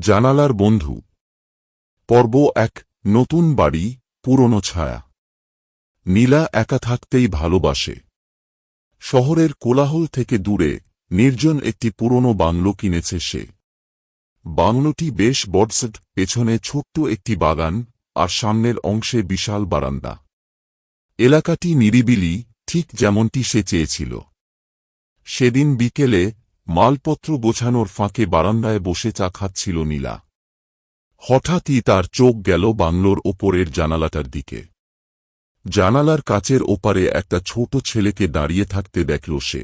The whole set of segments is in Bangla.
জানালার বন্ধু। পর্ব এক, নতুন বাড়ি, পুরনো ছায়া। নীলা একা থাকতেই ভালোবাসে। শহরের কোলাহল থেকে দূরে, নির্জন একটি পুরনো বাংলো কিনেছে সে। বাংলোটি বেশ বডসেট, পেছনে ছোট্ট একটি বাগান, আর সামনের অংশে বিশাল বারান্দা। এলাকাটি নিরিবিলি, ঠিক যেমনটি সে চেয়েছিল। সেদিন বিকেলে মালপত্র গোছানোর ফাঁকে বারান্দায় বসে চা খাচ্ছিল নীলা। হঠাৎই তার চোখ গেল বাংলোর ওপরের জানালাটার দিকে। জানালার কাচের ওপারে একটা ছোট ছেলেকে দাঁড়িয়ে থাকতে দেখল সে।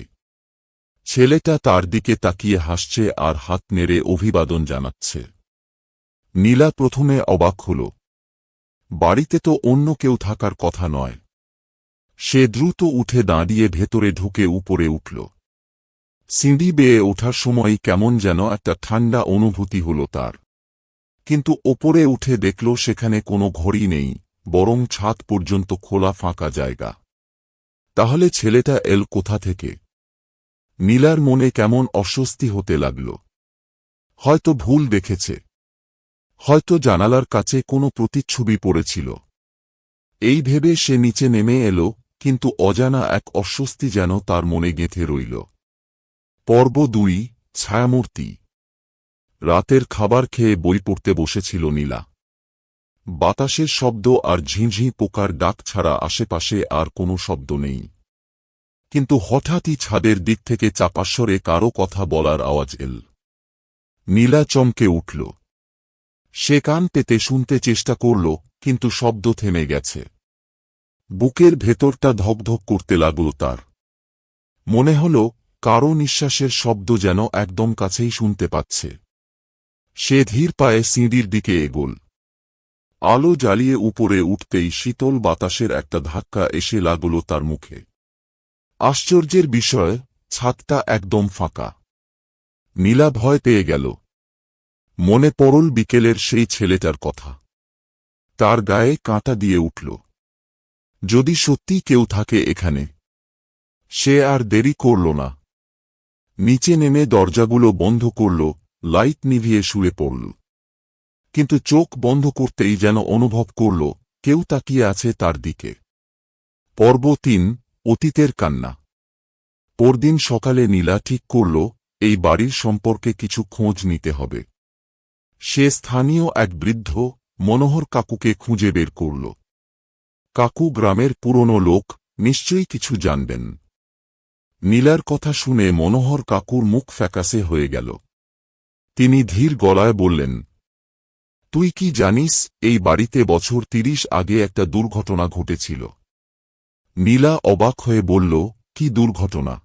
ছেলেটা তার দিকে তাকিয়ে হাসছে আর হাত নেড়ে অভিবাদন জানাচ্ছে। নীলা প্রথমে অবাক হল। বাড়িতে তো অন্য কেউ থাকার কথা নয়। সে দ্রুত উঠে দাঁড়িয়ে ভেতরে ঢুকে উপরে উঠল। সিঁড়ি বেয়ে ওঠার সময় কেমন যেন একটা ঠান্ডা অনুভূতি হল তার। কিন্তু ওপরে উঠে দেখল সেখানে কোনো ঘড়ি নেই, বরং ছাদ পর্যন্ত খোলা ফাঁকা জায়গা। তাহলে ছেলেটা এল কোথা থেকে? নীলার মনে কেমন অস্বস্তি হতে লাগল। হয়তো ভুল দেখেছে। হয়তো জানালার কাছে কোনো প্রতিচ্ছবি পড়েছিল। এই ভেবে সে নিচে নেমে এলো, কিন্তু অজানা এক অস্বস্তি যেন তার মনে গেঁথে রইল। পর্ব দুই, ছায়ামূর্তি। রাতের খাবার খেয়ে বই পড়তে বসেছিল নীলা। বাতাসের শব্দ আর ঝিঁঝি পোকার ডাক ছাড়া আশেপাশে আর কোনো শব্দ নেই। কিন্তু হঠাৎই ছাদের দিক থেকে চাপাস্বরে কারও কথা বলার আওয়াজ এল। নীলা চমকে উঠল। সে কান পেতে শুনতে চেষ্টা করল, কিন্তু শব্দ থেমে গেছে। বুকের ভেতরটা ধকধক করতে লাগল তার। মনে হল কারও নিঃশ্বাসের শব্দ যেন একদম কাছেই শুনতে পাচ্ছে। সে ধীর পায়ে সিঁড়ির দিকে এগোল। আলো জ্বালিয়ে উপরে উঠতেই শীতল বাতাসের একটা ধাক্কা এসে লাগল তার মুখে। আশ্চর্যের বিষয়, ছাদটা একদম ফাঁকা। নীলা ভয় পেয়ে গেল। মনে পড়ল বিকেলের সেই ছেলেটার কথা। তার গায়ে কাঁটা দিয়ে উঠল। যদি সত্যি কেউ থাকে এখানে, সে আর দেরি করল না। নিচে নেমে দরজাগুলো বন্ধ করল, লাইট নিভিয়ে শুয়ে পড়ল। কিন্তু চোখ বন্ধ করতেই যেন অনুভব করল, কেউ তাকিয়ে আছে তার দিকে। পর্ব তিন, অতীতের কান্না। পরদিন সকালে নীলা ঠিক করল, এই বাড়ির সম্পর্কে কিছু খোঁজ নিতে হবে। সে স্থানীয় এক বৃদ্ধ, মনোহর কাকুকে খুঁজে বের করল। কাকু গ্রামের পুরনো লোক, নিশ্চয়ই কিছু জানবেন। নীলার কথা শুনে মনোহর কাকুর মুখ ফ্যাকাসে হয়ে গেল। তিনি ধীর গলায় বললেন, তুই কি জানিস, এই বাড়িতে বছর তিরিশ আগে একটা দুর্ঘটনা ঘটেছিল। নীলা অবাক হয়ে বলল, কি দুর্ঘটনা?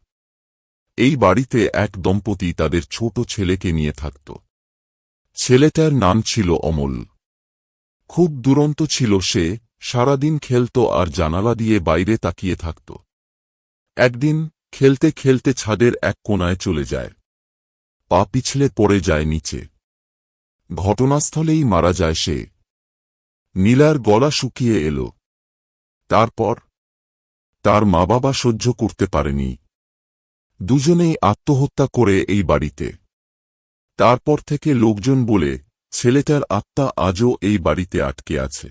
এই বাড়িতে এক দম্পতি তাদের ছোট ছেলেকে নিয়ে থাকত। ছেলেটার নাম ছিল অমল। খুব দুরন্ত ছিল সে, সারাদিন খেলত আর জানালা দিয়ে বাইরে তাকিয়ে থাকত। একদিন খেলতে খেলতে ছাদের এক কোনায় চলে যায়। পা পিছলে পড়ে যায় নিচে। ঘটনাস্থলেই মারা যায় সে। নীলার গলা শুকিয়ে এল। তারপর তার মা বাবা সহ্য করতে পারেনি। দুজনেই আত্মহত্যা করে এই বাড়িতে। তারপর থেকে লোকজন বলে, ছেলেটার আত্মা আজও এই বাড়িতে আটকে আছে।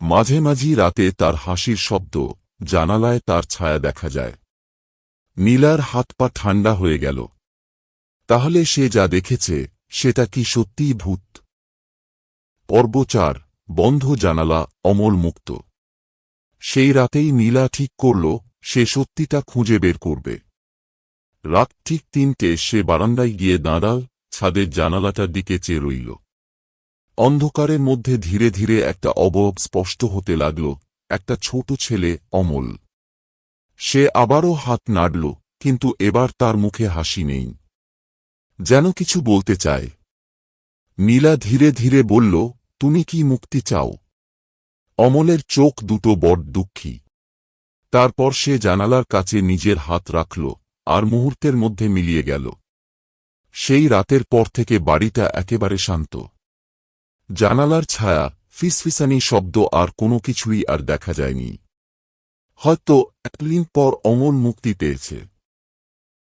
মাঝে মাঝি রাতে তার হাসির শব্দ জানালায় তার ছায়া দেখা যায়। নীলার হাত পা ঠান্ডা হয়ে গেল। তাহলে সে যা দেখেছে, সেটা কি সত্যিই ভূত? পর্ব চার, বন্ধ জানালা, অমল মুক্ত। সেই রাতেই নীলা ঠিক করল, সে সত্যিটা খুঁজে বের করবে। রাত ঠিক তিনটে, সে বারান্দায় গিয়ে দাঁড়াল ছাদের জানালাটার দিকে চেয়ে রইল। অন্ধকারের মধ্যে ধীরে ধীরে একটা অবয়ব স্পষ্ট হতে লাগল, একটা ছোট ছেলে, অমল। সে আবারও হাত নাড়ল, কিন্তু এবার তার মুখে হাসি নেই। যেন কিছু বলতে চায়। নীলা ধীরে ধীরে বলল, তুমি কি মুক্তি চাও? অমলের চোখ দুটো বড় দুঃখী। তারপর সে জানালার কাছে নিজের হাত রাখল, আর মুহূর্তের মধ্যে মিলিয়ে গেল। সেই রাতের পর থেকে বাড়িটা একেবারে শান্ত। জানালার ছায়া, ফিসফিসানি শব্দ আর কোনো কিছুই আর দেখা যায়নি। হয়তো এতদিন পর অমল মুক্তি পেয়েছে।